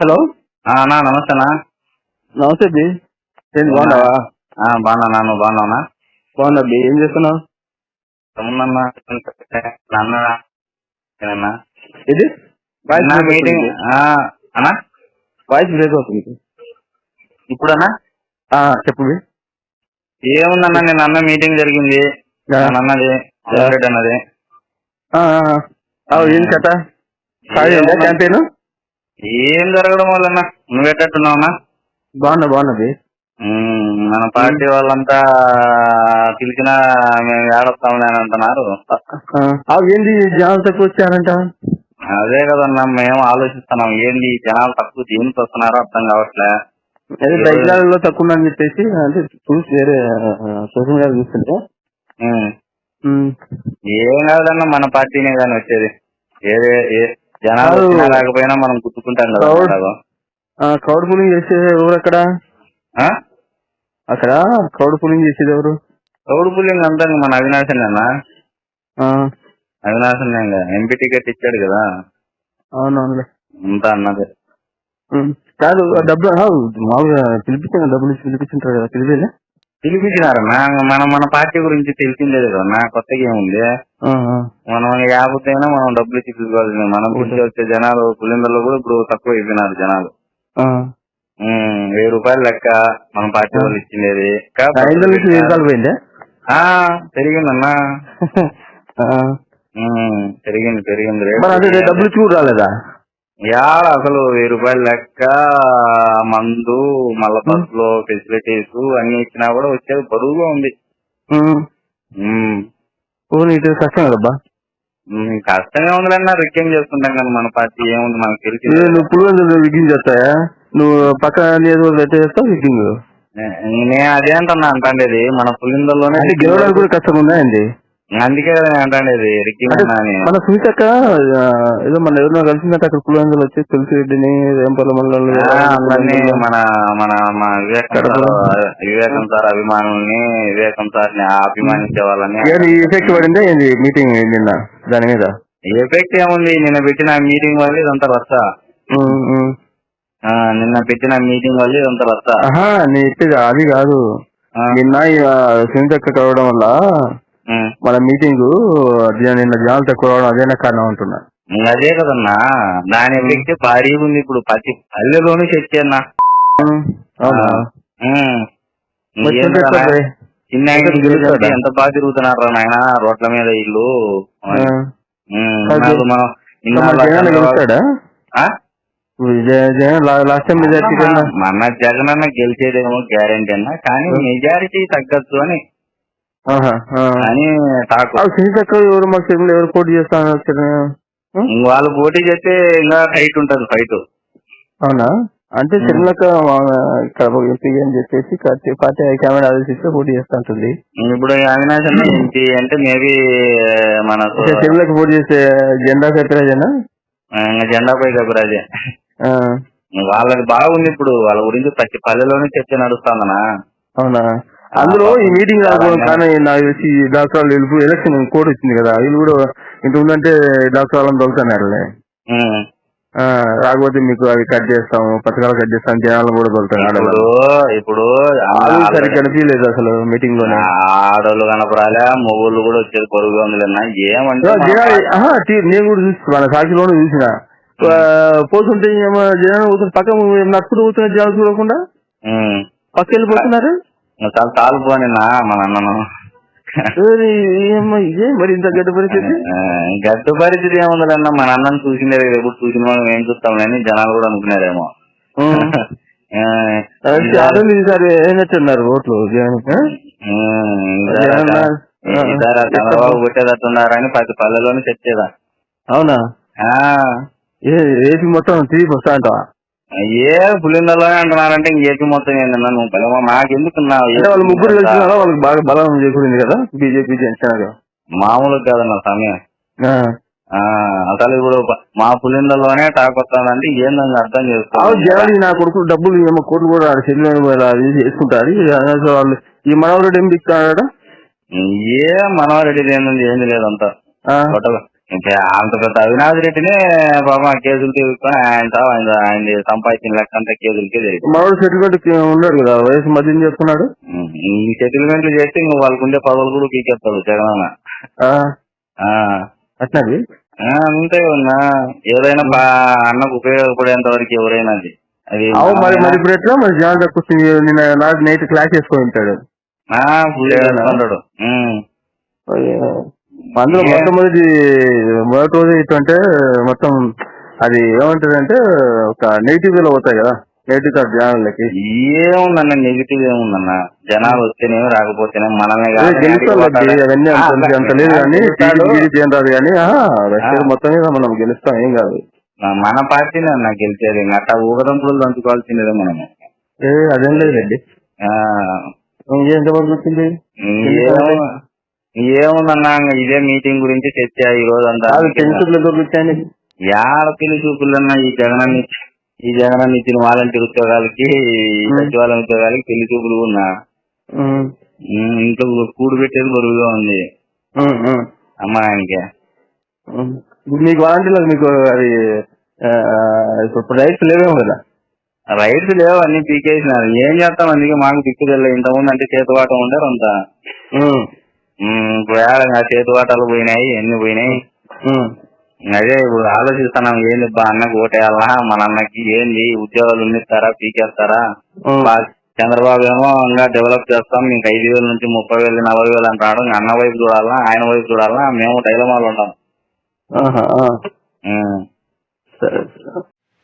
Hello? అన్నా నమస్తే అన్నా. నమస్తే బి ఏంటి బాగున్నావా? బాగున్నా. నువ్వు బాగున్నావునా బాగున్నా బి ఏం చేస్తున్నావు? ఏమన్నా? ఇది మీటింగ్ అన్నా వాయిస్ బ్రేక్ అవుతుంది. ఇప్పుడన్నా? చెప్పు బి ఏముందన్నా నేను అన్న మీటింగ్ జరిగింది. అన్నది అన్నది. ఏం కథ? క్యాంపెయిన్ ఏం జరగడం వల్లన్నా? నువ్వెట్టట్టున్నావునా బాగున్నా బాగున్నా బి. ఉమ్, మన పార్టీ వాళ్ళంతా పిలిచినా మేము ఏడొస్తాంలే అని అంటున్నారు. ఏంది జనాలు తక్కువ వచ్చారంట? అదే కదన్నా మేము ఆలోచిస్తున్నాం. ఏంది జనాలు తక్కువ దేనికి వస్తున్నారో అర్థం కావట్లే. అదే తక్కువ ఉందని చెప్పేసి అంటే చూసి వేరే సోషల్ మీడియా చూస్తుంటే. ఏం కాదన్నా మన పార్టీనే కానీ వచ్చేది. ఏదే ఏ జనాలు. వచ్చినా రాకపోయినా మనం గుర్తుకుంటాం కదా Crowd- క్రౌడ్ పూలింగ్ చేసే ఎవరు అక్కడ? ఆ? అక్కడ? క్రౌడ్ పూలింగ్ చేసేది ఎవరు? తౌడు పుల్లింగ్ అంతా ఇంక మన అవినాశనేనా ఆ, అవినాశనే ఇంకా ఎంపీ టికెట్ ఇచ్చాడు కదా. అవునవునులే. అంతా అన్నది. ఉమ్. కాదు ఆ డబ్బులు ఆ, మామూలుగా పిలిపించిన డబ్బులు ఇచ్చి పిలిపించుంటారు కదా పిలిపిలే? పిలిపించినారన్నా ఇంక మన మన పార్టీ గురించి తెలిసిందే కదా నా కొత్తగా ఏముంది. మనం అయినా మనం డబ్బులు ఇచ్చి పిలుచుకోవాల్సిందే మనం పిలిచి వచ్చే జనాలు పులిందల్లో కూడా ఇప్పుడు తక్కువ అయిపోయినారు జనాలు. వెయ్యి రూపాయలు లెక్క మన పార్టీ. వాళ్ళు ఇచ్చిండేది. పెరిగిందన్నా. పెరిగింది పెరిగింది. డబ్బులు చూడు రాలేదా? యాడ అసలు వెయ్యి రూపాయలు లెక్క మందు మళ్ళా బస్లో ఫెసిలిటీస్ అన్ని ఇచ్చినా కూడా వచ్చేది బరువుగా ఉంది. పోనీ ఇటు కష్టం కదబ్బా ఉమ్, కష్టంగా ఉందిలన్నా రిక్యం చేసుకుంటాం కదా మన పార్టీ ఏముంది మనకు ఏ, తెలిసింది నువ్వు పులివెందులు విగ్గింగ్ చేస్తాయా నువ్వు పక్క నియోజకవర్గం ఎట్లా చేస్తావు విగ్గింగ్ నేను అదే అంటున్నా అంటాండేది. మన పులిందల్లోనే అంటే గెలవడానికి కూడా కష్టం ఉందా ఏంది? అందుకే కదా నేను అంటాండేది రిక్కింగ్ అంటే అన్నా అని. మన సునీతక్క ఏదో మన ఎవరినో కలిసిందట అక్కడ పులివెందులు వచ్చి తులసి రెడ్డిని ఆ, అందరినీ మన మన మన వివేకం. సార్ అభిమానుల్ని వివేకం సార్ని అభిమానించే వాళ్ళని ఎఫెక్ట్ పడిందా? ఏంది మీటింగ్ నిన్న దాని మీద? ఎఫెక్ట్ ఏముంది? నిన్న పెట్టిన మీటింగ్ వల్ల ఇదంతా రచ్చ. నిన్న పెట్టిన మీటింగ్ వల్ల ఇదంతా రచ్చ. ఆహా నీ చెప్పేది అది కాదు. నిన్న సునీతక్క కలవడం వల్ల. మన మీటింగ్ నిన్న జనాలు తక్కువ రావడం అదేనా కారణం అంటున్నా. అదే కదన్నా. దాని ఎఫెక్ట్ భారీగా ఉంది ఇప్పుడు. ప్రతి పల్లెలోనూ చర్చ అన్న. చిన్న? ఎంత బాగా తిరుగుతున్నారు నాయన రోడ్ల మీద ఇల్లు. మనం జగన్ అన్న గెలిచేదేమో గ్యారంటీ అన్న కానీ మెజారిటీ తగ్గచ్చు అని. అని టాక్ ఎవరు మా చెరువులు ఎవరు పోటీ చేస్తాను వాళ్ళు పోటీ చేస్తే ఇంకా టైట్ ఉంటది ఫైట్. అవునా? అంటే చెరువులక్క ఇక్కడ ఎంపీ అని చెప్పేసి పార్టీ హైకమాండ్ ఆదేశిస్తే పోటీ చేస్తా ఉంటుంది ఇప్పుడు అవినాష్ అన్న ఎంపీ అంటే మేబీ మన చెరువులకు పోటీ చేసే జెండా ఇంకా జెండాపై కబురాజే ఆ, వాళ్ళకి బాగుంది ఇప్పుడు వాళ్ళ గురించి ప్రతి పల్లెలోనే చర్చ నడుస్తుందనా? అవునా? అందులో ఈ మీటింగ్ రాకపోవడం కానీ నాకు తెలిసి డాక్టర్ వాళ్ళు ఎలక్షన్ కోడ్ వచ్చింది కదా వీళ్ళు కూడా ఇంత ఉందంటే డాక్టర్ వాళ్ళని. ఆ, రాకపోతే మీకు అవి కట్ చేస్తాము పథకాలు కట్ చేస్తాం జనాలు కూడా దొరుకుతారు ఇప్పుడు సరిగ్గా కనిపించలేదు అసలు మీటింగ్లోనే ఆడోళ్ళు కనపరాలే మొగోళ్ళు కూడా వచ్చేది పొరుగు ఏమంటే నేను కూడా చూసి మన సాక్షిలోనే చూసిన. పోతుంటే జనాలు పోతుంటే పక్క నడుచుకుంటూ పోతున్న జనాలు చూడకుండా. పక్క వెళ్ళిపోతున్నారు ఇంకా చాలా తాలు పోనినా మన అన్నను ఏది, ఇదే మరి ఇంత గడ్డ పరిస్థితి? గడ్డు పరిస్థితి ఏముందలన్నా మన అన్నను చూసిందే ఎప్పుడు చూసిన మనం ఏం చూస్తాం అని జనాలు కూడా అనుకున్నారేమో. ఈసారి- ఓట్లు చంద్రబాబు కొట్టేటట్టున్నారని ప్రతి పల్లెలోనే చర్చేదా అవునా? ఆ, ఏ ఏపీ మొత్తం తిరిగి వస్తా అంటావా? ఏ పులిందలోనే అంటున్నారంటే ఇంక ఏపీ మొత్తం ఏందన్నా నువ్వు? బలమా మాకెందుకు నా అంటే వాళ్ళు ముగ్గురు వాళ్ళకి బాగా బలం చేకూరింది కదా బీజేపీ జనసేన మామూలు కాదన్న సమయం. ఆ, అసలు ఇప్పుడు మా పులిందలోనే టాక్ వస్తుందంటే ఏందని అర్థం చేసుకోవాలి? జనాలు నా కొడుకు డబ్బులు ఏమో కోట్లు కూడా ఆడ చెల్లి చేసుకుంటారు. వాళ్ళు ఈ మనవరుడు ఏం దిక్కుతాడా ఏ మనవారెడ్డి ఏంది? ఏంది లేదంతా ఇంకా అంత పెద్ద అవినాష్ రెడ్డినే పాపం కేసులు తీసుకొని ఆయన ఆయన ఆయన సంపాదించిన లెక్క అంతా కేసులకే జరిగింది. మనోడు సెటిల్మెంట్ ఉన్నాడు కదా వయసు మధ్యం చేస్తున్నాడు ఈ సెటిల్మెంట్లు చేస్తే ఇంక వాళ్ళకు ఉండే పదవులు కూడా పీకేస్తాడు జగన్ ఆ, అంతే ఉన్నా ఏదైనా అన్నకు ఉపయోగపడేంత వరకు ఎవరైనా అది. మరి మరి ఇప్పుడు ఎట్లా? మరి జాన్ తక్కువ నిన్న నాడు నైట్ క్లాస్ చేసుకొని ఉంటాడు. ఆ, ఫుల్ చేసుకుంటాడు. అందులో ఏ- మొట్టమొదటి మొదటి రోజు ఏంటంటే మొత్తం అది ఏమంటదంటే ఒక నెగిటివ్లో పోతాయి కదా నెగిటివ్ కార్డ్ జనాలకి. ఏముందన్న నెగిటివ్ ఏముందన్న? జనాలు వస్తేనేమి రాకపోతేనే కాదు లడ్డి, అవన్నీ అంత లేదు కానీ ఏం రాదు కానీ మొత్తం మీద మనం గెలుస్తాం ఏం కాదు. మన పార్టీనే అన్న గెలిచేది అట్లా ఊగదంపులు దంచుకోవాల్సిందే మనము ఏ అదేం లేదు రెడ్డి ఆ, ఎంతవరకు వచ్చింది? ఏముందన్న ఇదే మీటింగ్ గురించి చర్చ ఈ రోజు అంతా ఎంతవరకు వచ్చాయని. యాడ పెళ్ళి చూపులన్నా ఈ జగనాన్ని ఈ జగనాన్ని ఇచ్చిన వాలంటీర్ ఉద్యోగాలకి సచివాలయం ఉద్యోగాలకి పెళ్ళి చూపులు ఉన్నా. ఇంట్లో కూడు పెట్టేది బరువుగా ఉంది. అమ్మాయికి. మీకు వాలంటీర్లకు మీకు అది ఇప్పుడు రైట్స్ లేవేమో కదా? రైట్స్ లేవు అన్ని పీకేసినారు. ఏం చేస్తాం అందుకే మాకు దిక్కుదలే ఇంతకుముందు అంటే చేతువాటం ఉండారు అంత. ఏడ ఇంకా చేతువాటాలు పోయినాయి ఎన్ని పోయినాయి? అదే ఇప్పుడు ఆలోచిస్తున్నాం ఏంది బా అన్నకి ఓటేయాలా? మన అన్నకి ఏంది? ఉద్యోగాలు ఉన్నిస్తారా పీకేస్తారా? చంద్రబాబు ఏమో ఇంకా డెవలప్ చేస్తాం ఇంకా ఐదు వేల నుంచి ముప్పై వేలు నలభై వేలు అంటాడు అన్న వైపు చూడాలా ఆయన వైపు చూడాలా? మేము డైలమాలు ఉంటాం. సరే.